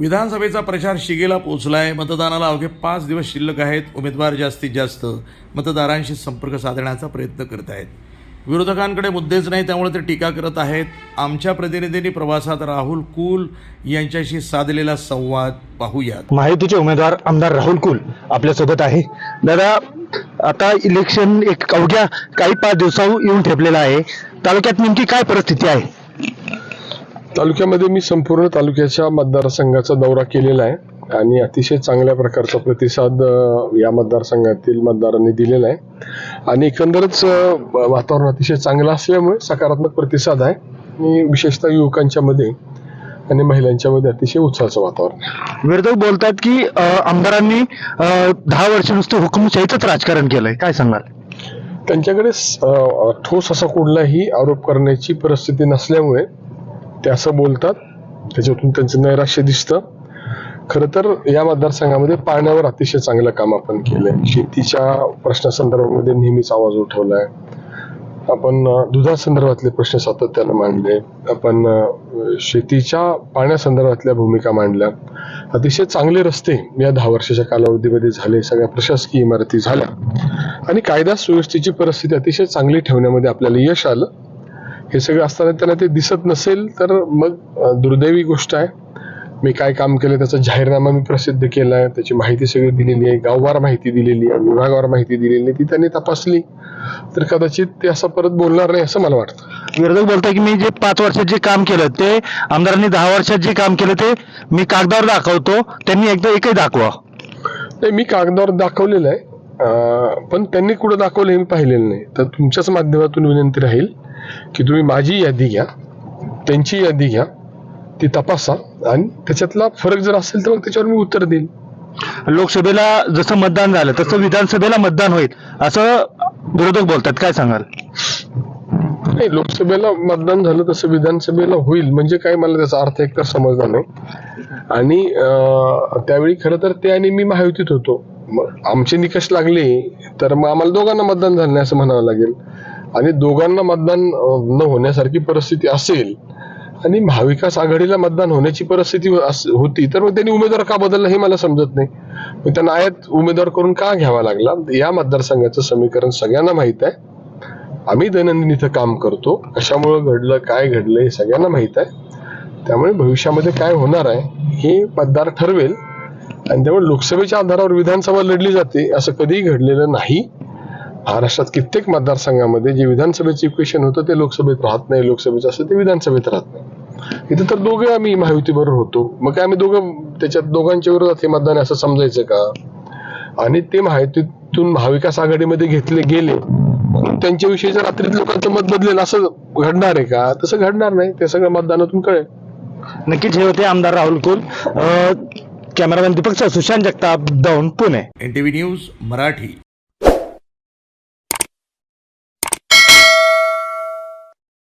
विधानसभेचा प्रचार शिगेला पोहोचलाय मतदानाला अवघे पाच दिवस शिल्लक आहेत. उमेदवार जास्तीत जास्त मतदारांशी संपर्क साधण्याचा प्रयत्न करत आहेत. विरोधकांकडे मुद्देच नाही त्यामुळे ते टीका करत आहेत. आमच्या प्रतिनिधींनी प्रवासात राहुल कुल यांच्याशी साधलेला संवाद पाहूयात. माहितीचे उमेदवार आमदार राहुल कुल आपल्यासोबत आहे. दादा आता इलेक्शन एक अवघ्या काही पाच दिवसाहून येऊन ठेपलेला आहे. तालुक्यात नेमकी काय परिस्थिती आहे? तालुक्यामध्ये मी संपूर्ण तालुक्याच्या मतदारसंघाचा दौरा केलेला आहे आणि अतिशय चांगल्या प्रकारचा प्रतिसाद या मतदारसंघातील मतदारांनी दिलेला आहे. आणि एकंदरच वातावरण अतिशय चांगलं असल्यामुळे सकारात्मक प्रतिसाद आहे. आणि विशेषतः युवकांच्या मध्ये आणि महिलांच्या मध्ये अतिशय उत्साहाचं वातावरण विरोधक बोलतात की आमदारांनी दहा वर्ष नुसतं हुकुमशाहीचंच राजकारण केलंय. काय सांगाल? त्यांच्याकडे ठोस असा कुठलाही आरोप करण्याची परिस्थिती नसल्यामुळे ते असं बोलतात त्याच्यातून त्यांचं नैराश्य दिसतं. खरं तर या मतदारसंघामध्ये पाण्यावर अतिशय चांगलं काम आपण केलंय. शेतीच्या प्रश्नासंदर्भामध्ये नेहमीच आवाज उठवलाय. आपण दुधासंदर्भातले प्रश्न सातत्यानं मांडले. आपण शेतीच्या पाण्यासंदर्भातल्या भूमिका मांडल्या. अतिशय चांगले रस्ते या दहा वर्षाच्या कालावधीमध्ये झाले. सगळ्या प्रशासकीय इमारती झाल्या. आणि कायदा सुव्यवस्थेची परिस्थिती अतिशय चांगली ठेवण्यामध्ये आपल्याला यश आलं. हे सगळं असताना त्यांना ते दिसत नसेल तर मग दुर्दैवी गोष्ट आहे. मी काय काम केलं त्याचा जाहीरनामा मी प्रसिद्ध केला आहे त्याची माहिती सगळी दिलेली आहे. गाववार माहिती दिलेली आहे. विभागावर माहिती दिलेली आहे. ती त्यांनी तपासली. तर कदाचित ते असं परत बोलणार नाही असं मला वाटतं. विरोधक बोलतात की मी जे पाच वर्षात जे काम केलं ते आमदारांनी दहा वर्षात जे काम केलं ते मी कागदावर दाखवतो. त्यांनी एकदा एकही दाखवा. नाही मी कागदावर दाखवलेलं आहे. पण त्यांनी कुठं दाखवलं हे मी पाहिलेलं नाही. तर तुमच्याच माध्यमातून विनंती राहील. की तुम्ही माझी यादी घ्या त्यांची यादी घ्या ती तपासा आणि त्याच्यातला फरक जर असेल तर मग त्याच्यावर मी उत्तर देईल लोकसभेला जसं मतदान झालं तसं विधानसभेला मतदान होईल असं विरोधक बोलतात. काय सांगाल? नाही लोकसभेला मतदान झालं तसं विधानसभेला होईल. म्हणजे काय मला त्याचा अर्थ एकतर समजला नाही. आणि त्यावेळी खरं तर ते आणि मी महायुतीत होतो. मग आमचे निकष लागले तर मग आम्हाला दोघांना मतदान झालं नाही असं म्हणावं लागेल. आणि दोघांना मतदान न होण्यासारखी परिस्थिती असेल आणि महाविकास आघाडीला मतदान होण्याची परिस्थिती होती तर मग त्यांनी उमेदवार का बदलला हे मला समजत नाही. मग त्यांना आयात उमेदवार करून का घ्यावा लागला? या मतदारसंघाचं समीकरण सगळ्यांना माहीत आहे. आम्ही दैनंदिन इथं काम करतो. कशामुळं घडलं काय घडलं हे सगळ्यांना माहीत आहे. त्यामुळे भविष्यामध्ये काय होणार आहे हे मतदार ठरवेल. आणि त्यामुळे लोकसभेच्या आधारावर विधानसभा लढली जाते असं कधीही घडलेलं नाही. महाराष्ट्रात कित्येक मतदारसंघामध्ये जे विधानसभेचं इक्वेशन होतं ते लोकसभेत राहत नाही लोकसभेचं असं ते विधानसभेत राहत नाही. इथं तर दोघे आम्ही महायुतीबरोबर होतो. मग काय आम्ही दोघं त्याच्यात दोघांच्या विरोधात हे मतदान आहे असं समजायचं का? आणि ते महायुतीतून महाविकास आघाडीमध्ये घेतले गेले. त्यांच्याविषयीचं रात्रीत लोकांचं मत बदलेल असं घडणार आहे का? तसं घडणार नाही. ते सगळं मतदानातून कळेल. नक्कीच हे होते आमदार Rahul Kul. Cameraman Deepak Sushant Jagtap Daund Pune. N T V news Marathi.